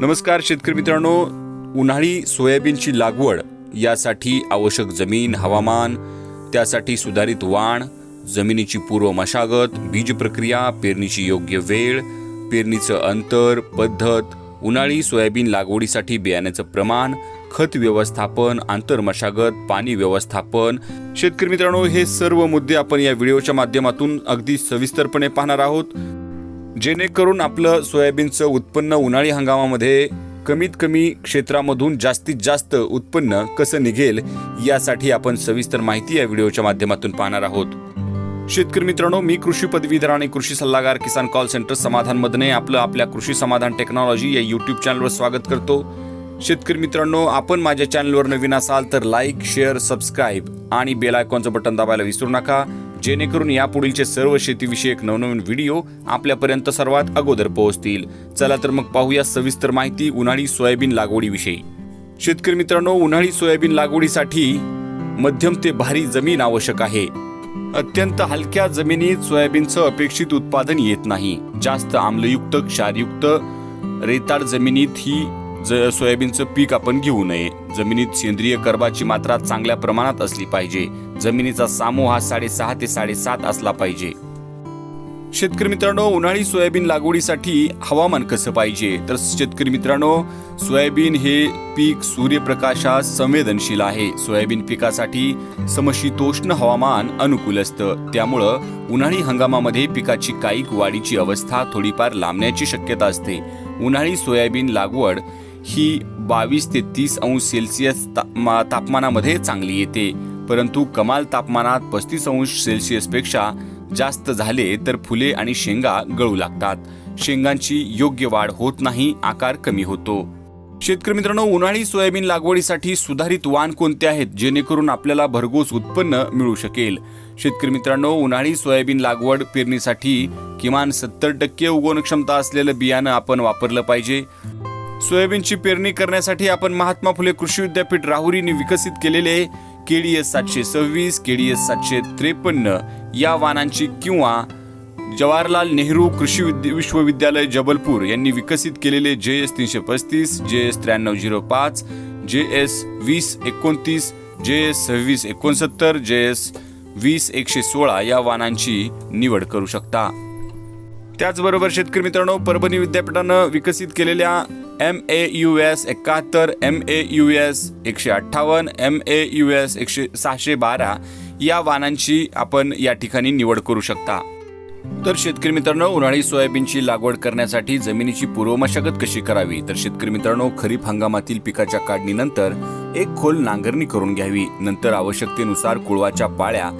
नमस्कार शेतकरी मित्रांनो. उन्हाळी सोयाबीनची लागवड यासाठी आवश्यक जमीन हवामान त्यासाठी सुधारित वाण जमिनीची पूर्व मशागत बीज प्रक्रिया पेरणीची योग्य वेळ पेरणीचं अंतर पद्धत उन्हाळी सोयाबीन लागवडीसाठी बियाण्याचं प्रमाण खत व्यवस्थापन आंतर मशागत पाणी व्यवस्थापन. शेतकरी मित्रांनो हे सर्व मुद्दे आपण या व्हिडिओच्या माध्यमातून अगदी सविस्तरपणे पाहणार आहोत. जेणेकरून आपलं सोयाबीनचं उत्पन्न उन्हाळी हंगामामध्ये कमीत कमी क्षेत्रामधून जास्तीत जास्त उत्पन्न कसं निघेल यासाठी आपण सविस्तर माहिती या व्हिडिओच्या माध्यमातून पाहणार आहोत. शेतकरी मित्रांनो मी कृषी पदवीधर आणि कृषी सल्लागार किसान कॉल सेंटर समाधान मधने आपलं आपल्या कृषी समाधान टेक्नॉलॉजी या युट्यूब चॅनलवर स्वागत करतो. शेतकरी मित्रांनो आपण माझ्या चॅनलवर नवीन असाल तर लाईक शेअर सबस्क्राईब आणि बेल आयकॉनचं बटन दाबायला विसरू नका. जेणेकरून यापुढीलचे सर्व शेतीविषयक नवनवीन व्हिडिओ आपल्यापर्यंत सर्वात अगोदर पोहोचतील. चला तर मग पाहूया सविस्तर माहिती उन्हाळी सोयाबीन लागवडीविषयी. शेतकरी मित्रांनो उन्हाळी सोयाबीन लागवडीसाठी मध्यम ते भारी जमीन आवश्यक आहे. अत्यंत हलक्या जमिनीत सोयाबीनचं अपेक्षित उत्पादन येत नाही. जास्त आम्लयुक्त क्षारयुक्त रेताड जमिनीत ही ज सोयाबीनचं पीक आपण घेऊ नये जमिनीत सेंद्रिय कर्बाची मात्रा चांगल्या प्रमाणात असली पाहिजे. जमिनीचा सामो हा साडेसहा ते साडेसात असला पाहिजे. शेतकरी मित्रांनो उन्हाळी सोयाबीन लागवडीसाठी हवामान कसं पाहिजे? तर शेतकरी मित्रांनो सोयाबीन हे पीक सूर्यप्रकाशास संवेदनशील आहे. सोयाबीन पिकासाठी समशीतोष्ण हवामान अनुकूल असतं. त्यामुळं उन्हाळी हंगामामध्ये पिकाची काईक वाढीची अवस्था थोडीफार लांबण्याची शक्यता असते. उन्हाळी सोयाबीन लागवड ही बावीस ते तीस अंश सेल्सिअस ता- तापमानामध्ये चांगली येते. परंतु कमाल तापमानात पस्तीस अंश सेल्सिअसपेक्षा जास्त झाले तर फुले आणि शेंगा गळू लागतात. शेंगांची योग्य वाढ होत नाही आकार कमी होतो. शेतकरी मित्रांनो उन्हाळी सोयाबीन लागवडीसाठी सुधारित वाण कोणते आहेत जेणेकरून आपल्याला भरघोस उत्पन्न मिळू शकेल? शेतकरी मित्रांनो उन्हाळी सोयाबीन लागवड पेरणीसाठी किमान सत्तर टक्के उगवण क्षमता असलेलं बियाणं आपण वापरलं पाहिजे. सोयाबीनची पेरणी करण्यासाठी आपण महात्मा फुले कृषी विद्यापीठ राहुरीने विकसित केलेले केडीएस सातशे सव्वीस केडीएस सातशे त्रेपन्न या वाहनांची किंवा जवाहरलाल नेहरू कृषी विद्य- विश्वविद्यालय जबलपूर यांनी विकसित केलेले जे एस तीनशे पस्तीस जे एस त्र्याण्णव झिरो पाच जे एस वीस एकोणतीस जे एस सव्वीस एकोणसत्तर जे एस वीस एकशे सोळा या वाहनांची निवड करू शकता. त्याचबरोबर शेतकरी मित्रांनो परभणी विद्यापीठानं विकसित केलेल्या एम ए यू एस एकाहत्तर एम ए यू एस एकशे अठ्ठावन्न एम ए यू एस एकशे सहाशे बारा या वाहनांची आपण या ठिकाणी निवड करू शकता. तर शेतकरी मित्रांनो उन्हाळी सोयाबीनची लागवड करण्यासाठी जमिनीची पूर्व मशागत कशी करावी? तर शेतकरी मित्रांनो खरीप हंगामातील पिकाच्या काढणीनंतर एक खोल नांगरणी करून घ्यावी. नंतर आवश्यकतेनुसार कुळवाच्या पाळ्या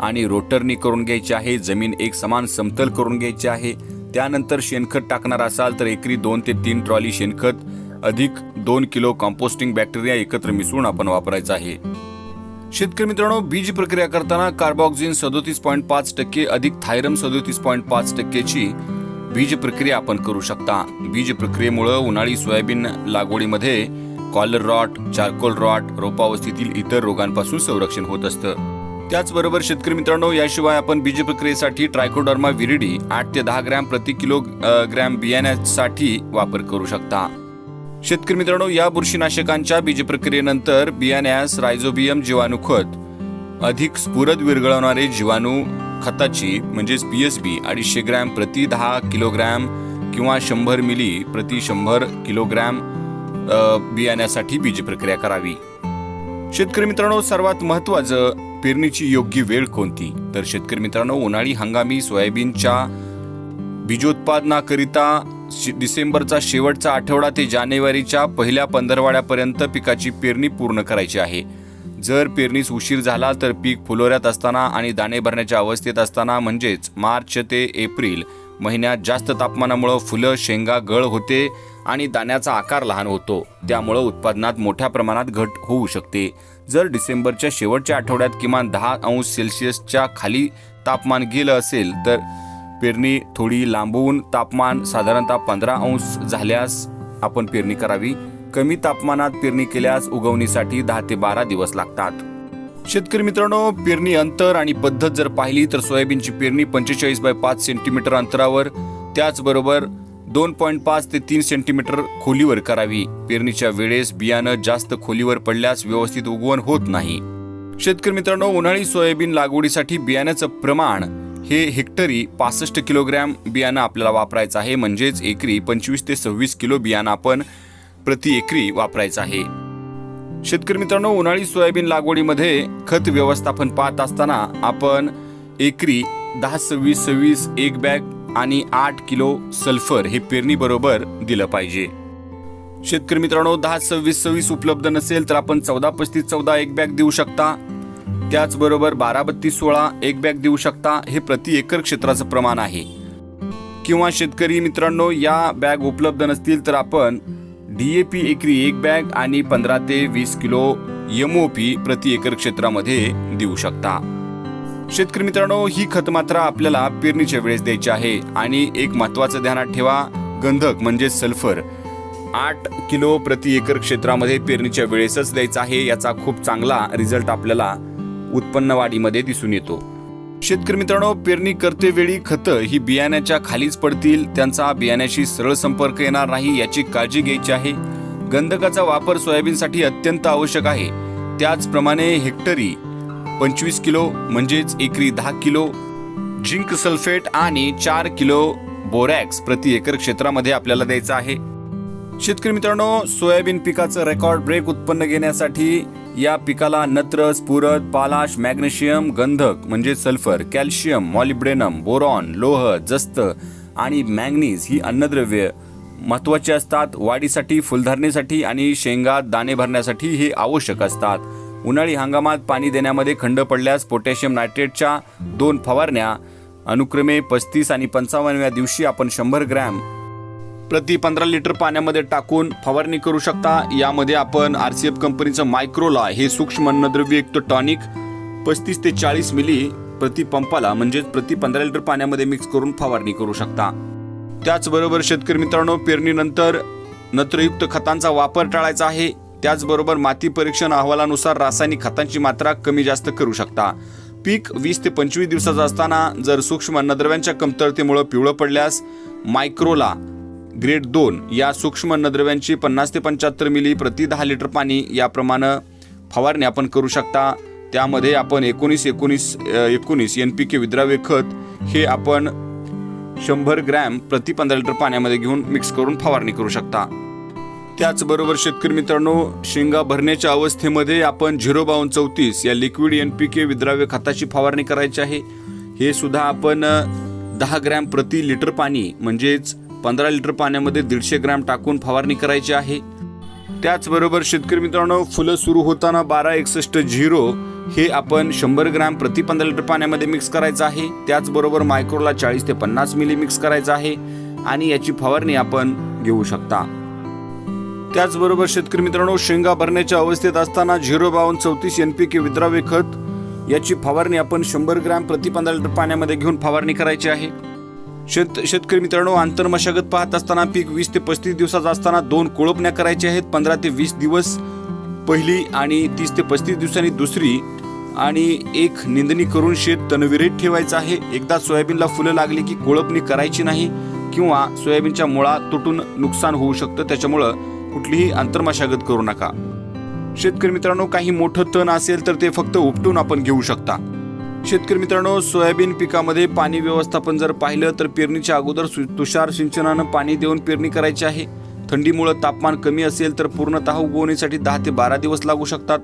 आणि रोटरनी करून घ्यायची आहे. जमीन एक समान समतल करून घ्यायची आहे. त्यानंतर शेणखत टाकणार असाल तर एकरी दोन ते तीन ट्रॉली शेणखत अधिक दोन किलो कॉम्पोस्टिंग बॅक्टेरिया एकत्र मिसळून आपण वापरायचं आहे. शेतकरी मित्रांनो बीज प्रक्रिया करताना कार्बॉक्झिन सदोतीस पॉईंट पाच टक्के अधिक थायरम सदोतीस पॉईंट पाच टक्केची बीज प्रक्रिया आपण करू शकता. बीज प्रक्रियेमुळं उन्हाळी सोयाबीन लागवडीमध्ये कॉलर रॉट चारकोल रॉट रोपावस्थेतील इतर रोगांपासून संरक्षण होत असतं. त्याचबरोबर शेतकरी मित्रांनो याशिवाय आपण बीज प्रक्रियेसाठी ट्रायकोडर्मा विरिडी आठ ते दहा ग्रॅम प्रति किलो ग्रॅम बियाण्यासाठी वापर करू शकता. शेतकरी मित्रांनो या बुरशीनाशकांच्या बीज प्रक्रियेनंतर बियाण्यास रायझोबियम जीवाणू खत अधिक स्फुरद विरघळवणारे जीवाणू खताची म्हणजेच पी एस बी अडीचशे ग्रॅम प्रति दहा किलोग्रॅम किंवा शंभर मिली प्रति शंभर किलोग्रॅम बियाण्यासाठी बीज प्रक्रिया करावी. शेतकरी मित्रांनो सर्वात महत्वाचं पेरणीची योग्य वेळ कोणती? तर शेतकरी मित्रांनो उन्हाळी हंगामी सोयाबीनच्या बीजोत्पादनाकरिता शि- डिसेंबरचा शेवटचा आठवडा ते जानेवारीच्या पहिल्या पंधरवाड्यापर्यंत पिकाची पेरणी पूर्ण करायची आहे. जर पेरणीस उशीर झाला तर पीक फुलोऱ्यात असताना आणि दाणे भरण्याच्या अवस्थेत असताना म्हणजेच मार्च ते एप्रिल महिन्यात जास्त तापमानामुळं फुलं शेंगा गळ होते आणि दाण्याचा आकार लहान होतो. त्यामुळं उत्पादनात मोठ्या प्रमाणात घट होऊ शकते. जर डिसेंबरच्या शेवटच्या आठवड्यात किमान दहा अंश सेल्सिअसच्या खाली तापमान गेलं असेल तर पेरणी थोडी लांबवून तापमान साधारणतः पंधरा अंश झाल्यास आपण पेरणी करावी. कमी तापमानात पेरणी केल्यास उगवणीसाठी दहा ते बारा दिवस लागतात. शेतकरी मित्रांनो पेरणी अंतर आणि पद्धत जर पाहिली तर सोयाबीनची पेरणी पंचेचाळीस बाय पाच सेंटीमीटर अंतरावर त्याचबरोबर दोन पॉईंट पाच ते तीन सेंटीमीटर खोलीवर करावी. पेरणीच्या वेळेस बियाणं जास्त खोलीवर पडल्यास व्यवस्थित उगवण होत नाही. शेतकरी मित्रांनो उन्हाळी सोयाबीन लागवडीसाठी बियाण्याचं प्रमाण हे हेक्टरी पासष्ट किलोग्रॅम बियाणं आपल्याला वापरायचं आहे. म्हणजेच एकरी पंचवीस ते सव्वीस किलो बियाणं आपण प्रति एकरी वापरायचं आहे. शेतकरी मित्रांनो उन्हाळी सोयाबीन लागवडीमध्ये खत व्यवस्थापन पाहत असताना आपण एकरी दहा सव्वीस सव्वीस एक बॅग आणि आठ किलो सल्फर हे पेरणीबरोबर दिलं पाहिजे. शेतकरी मित्रांनो दहा सव्वीस सव्वीस उपलब्ध नसेल तर आपण चौदा पस्तीस चौदा एक बॅग देऊ शकता. त्याचबरोबर बारा बत्तीस सोळा एक बॅग देऊ शकता हे प्रति एकर क्षेत्राचं प्रमाण आहे. किंवा शेतकरी मित्रांनो या बॅग उपलब्ध नसतील तर आपण डी ए पी एकरी एक बॅग आणि पंधरा ते वीस किलो यम ओ पी प्रति एकर क्षेत्रामध्ये देऊ शकता. शेतकरी मित्रांनो ही खत मात्रा आपल्याला पेरणीच्या वेळेस द्यायची आहे. आणि एक महत्वाचं ध्यानात ठेवा गंधक म्हणजे सल्फर. आठ किलो प्रति एकर क्षेत्रामध्ये पेरणीच्या वेळेसच द्यायचा आहे याचा खूप चांगला रिझल्ट आपल्याला उत्पन्न वाढीमध्ये दिसून येतो. शेतकरी मित्रांनो पेरणी करते वेळी खतं ही बियाण्याच्या खालीच पडतील त्यांचा बियाण्याशी सरळ संपर्क येणार नाही याची काळजी घ्यायची आहे. गंधकाचा वापर सोयाबीनसाठी अत्यंत आवश्यक आहे. त्याचप्रमाणे हेक्टरी पंचवीस किलो म्हणजेच एकरी दहा किलो झिंक सल्फेट आणि चार किलो बोरॅक्स प्रति एकर क्षेत्रामध्ये आपल्याला द्यायचं आहे. शेतकरी मित्रांनो सोयाबीन पिकाचं रेकॉर्ड ब्रेक उत्पन्न घेण्यासाठी या पिकाला नत्र स्फुरद पालाश मॅग्नेशियम गंधक म्हणजे सल्फर कॅल्शियम मॉलिब्डेनम बोरॉन लोह जस्त आणि मॅग्नीज ही अन्नद्रव्य महत्वाची असतात. वाढीसाठी फुलधारणेसाठी आणि शेंगा दाणे भरण्यासाठी हे आवश्यक असतात. उन्हाळी हंगामात पाणी देण्यामध्ये खंड पडल्यास पोटॅशियम नायट्रेटच्या दोन फवारण्या अनुक्रमे पस्तीस आणि पंचावन्नव्या दिवशी आपण शंभर ग्रॅम प्रति पंधरा लिटर पाण्यामध्ये टाकून फवारणी करू शकता. यामध्ये आपण आर सी एफ कंपनीचं मायक्रोला हे सूक्ष्म अन्नद्रव्ययुक्त टॉनिक पस्तीस ते चाळीस मिली प्रति पंपाला म्हणजेच प्रति पंधरा लिटर पाण्यामध्ये मिक्स करून फवारणी करू शकता. त्याचबरोबर शेतकरी मित्रांनो पेरणीनंतर नत्रयुक्त खतांचा वापर टाळायचा आहे. त्याचबरोबर माती परीक्षण अहवालानुसार रासायनिक खतांची मात्रा कमी जास्त करू शकता. पीक वीस ते पंचवीस दिवसाचं असताना जर सूक्ष्म अन्नद्रव्यांच्या कमतरतेमुळे पिवळं पडल्यास मायक्रोला ग्रेड दोन या सूक्ष्म अन्नद्रव्यांची पन्नास ते पंच्याहत्तर मिली प्रति दहा लिटर पाणी याप्रमाणे फवारणी आपण करू शकता. त्यामध्ये आपण एकोणीस एकोणीस एकोणीस एन पी के विद्राव्य खत हे आपण शंभर ग्रॅम प्रति पंधरा लिटर पाण्यामध्ये घेऊन मिक्स करून फवारणी करू शकता. त्याचबरोबर शेतकरी मित्रांनो शेंगा भरण्याच्या अवस्थेमध्ये आपण झिरो बावन्न चौतीस या लिक्विड एन पी के विद्राव्य खताची फवारणी करायची आहे. हे सुद्धा आपण दहा ग्रॅम प्रति लिटर पाणी म्हणजेच पंधरा लिटर पाण्यामध्ये दीडशे ग्रॅम टाकून फवारणी करायची आहे. त्याचबरोबर शेतकरी मित्रांनो फुलं सुरू होताना बारा एकसष्ट झिरो हे आपण शंभर ग्रॅम प्रति पंधरा लिटर पाण्यामध्ये मिक्स करायचं आहे. त्याचबरोबर मायक्रोला चाळीस ते पन्नास मिली मिक्स करायचं आहे आणि याची फवारणी आपण घेऊ शकता. त्याचबरोबर शेतकरी मित्रांनो शेंगा भरण्याच्या अवस्थेत असताना झिरो बावन्न चौतीस एन पी के विद्रावे खत याची फवारणी आपण शंभर ग्रॅम प्रति पंधरा लिटर पाण्यामध्ये घेऊन फवारणी करायची आहे. शेत शेतकरी मित्रांनो आंतरमशागत पाहत असताना पीक वीस ते पस्तीस दिवसाचा असताना दोन कोळपण्या करायच्या आहेत. पंधरा ते वीस दिवस पहिली आणि तीस ते पस्तीस दिवसांनी दुसरी आणि एक निंदणी करून शेत तणविरहित ठेवायचं आहे. एकदा सोयाबीनला फुलं लागली की कोळपणी करायची नाही किंवा सोयाबीनच्या मुळा तुटून नुकसान होऊ शकतं. त्याच्यामुळं कुठलीही आंतरमशागत करू नका. शेतकरी मित्रांनो काही मोठं तण असेल तर ते फक्त उपटून आपण घेऊ शकता. शेतकरी मित्रांनो सोयाबीन पिकामध्ये पाणी व्यवस्थापन जर पाहिलं तर पेरणीच्या अगोदर सु- तुषार सिंचनानं पाणी देऊन पेरणी करायची आहे. थंडीमुळं तापमान कमी असेल तर पूर्णतः उगवणीसाठी दहा ते बारा दिवस लागू शकतात.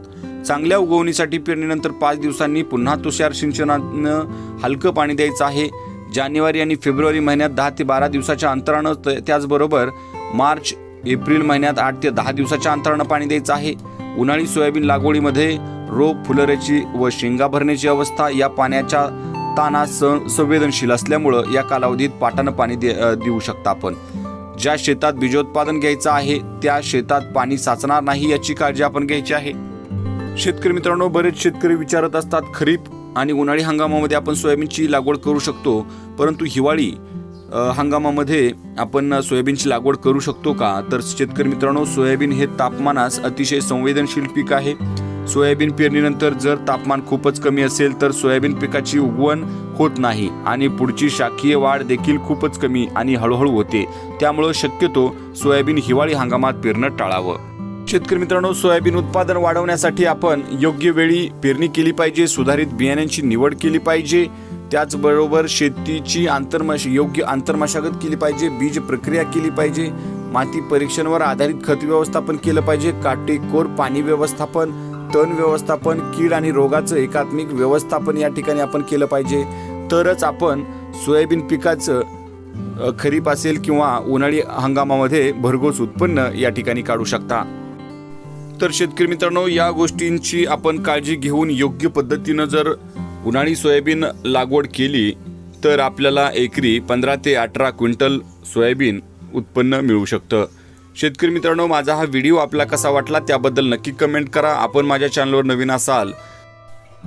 चांगल्या उगवणीसाठी पेरणीनंतर पाच दिवसांनी पुन्हा तुषार सिंचनानं हलकं पाणी द्यायचं आहे. जानेवारी आणि फेब्रुवारी महिन्यात दहा ते बारा दिवसाच्या अंतरानं त- त्याचबरोबर मार्च एप्रिल महिन्यात आठ ते दहा दिवसाच्या अंतरानं पाणी द्यायचं आहे. उन्हाळी सोयाबीन लागवडीमध्ये रोप फुलऱ्याची व शेंगा भरण्याची अवस्था या पाण्याच्या ताना संवेदनशील असल्यामुळं या कालावधीत पाटानं पाणी दे देऊ शकता आपण. ज्या शेतात बीजोत्पादन घ्यायचं आहे त्या शेतात पाणी साचणार नाही याची काळजी आपण घ्यायची आहे. शेतकरी मित्रांनो बरेच शेतकरी विचारत असतात खरीप आणि उन्हाळी हंगामामध्ये आपण सोयाबीनची लागवड करू शकतो परंतु हिवाळी हंगामामध्ये आपण सोयाबीनची लागवड करू शकतो का? तर शेतकरी मित्रांनो सोयाबीन हे तापमानास अतिशय संवेदनशील पीक आहे. सोयाबीन पेरणीनंतर जर तापमान खूपच कमी असेल तर सोयाबीन पिकाची उगवण होत नाही आणि पुढची शाखीय वाढ देखील खूपच कमी आणि हळूहळू होते. त्यामुळं शक्यतो सोयाबीन हिवाळी हंगामात पेरणं टाळावं. शेतकरी मित्रांनो सोयाबीन उत्पादन वाढवण्यासाठी आपण योग्य वेळी पेरणी केली पाहिजे सुधारित बियाण्यांची निवड केली पाहिजे. त्याचबरोबर शेतीची आंतरमश योग्य आंतरमशागत केली पाहिजे बीज प्रक्रिया केली पाहिजे माती परीक्षणावर आधारित खत व्यवस्थापन केलं पाहिजे काटेकोर पाणी व्यवस्थापन तण व्यवस्थापन कीड आणि रोगाचं एकात्मिक व्यवस्थापन या ठिकाणी आपण केलं पाहिजे. तरच आपण सोयाबीन पिकाचं खरीप असेल किंवा उन्हाळी हंगामामध्ये भरघोस उत्पन्न या ठिकाणी काढू शकता. तर शेतकरी मित्रांनो या गोष्टींची आपण काळजी घेऊन योग्य पद्धतीनं जर उन्हाळी सोयाबीन लागवड केली तर आपल्याला एकरी पंधरा ते अठरा क्विंटल सोयाबीन उत्पन्न मिळू शकतं. शेतकरी मित्रांनो माझा हा व्हिडिओ आपला कसा वाटला त्याबद्दल नक्की कमेंट करा. आपण माझ्या चॅनलवर नवीन असाल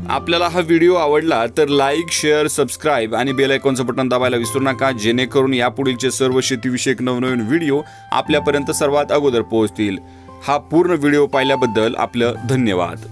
आपल्याला हा व्हिडिओ आवडला तर लाईक शेअर सबस्क्राईब आणि बेल आयकॉनचं बटन दाबायला विसरू नका. जेणेकरून यापुढीलचे सर्व शेतीविषयक नवनवीन व्हिडिओ आपल्यापर्यंत सर्वात अगोदर पोहोचतील. हा पूर्ण व्हिडिओ पाहिल्याबद्दल आपलं धन्यवाद.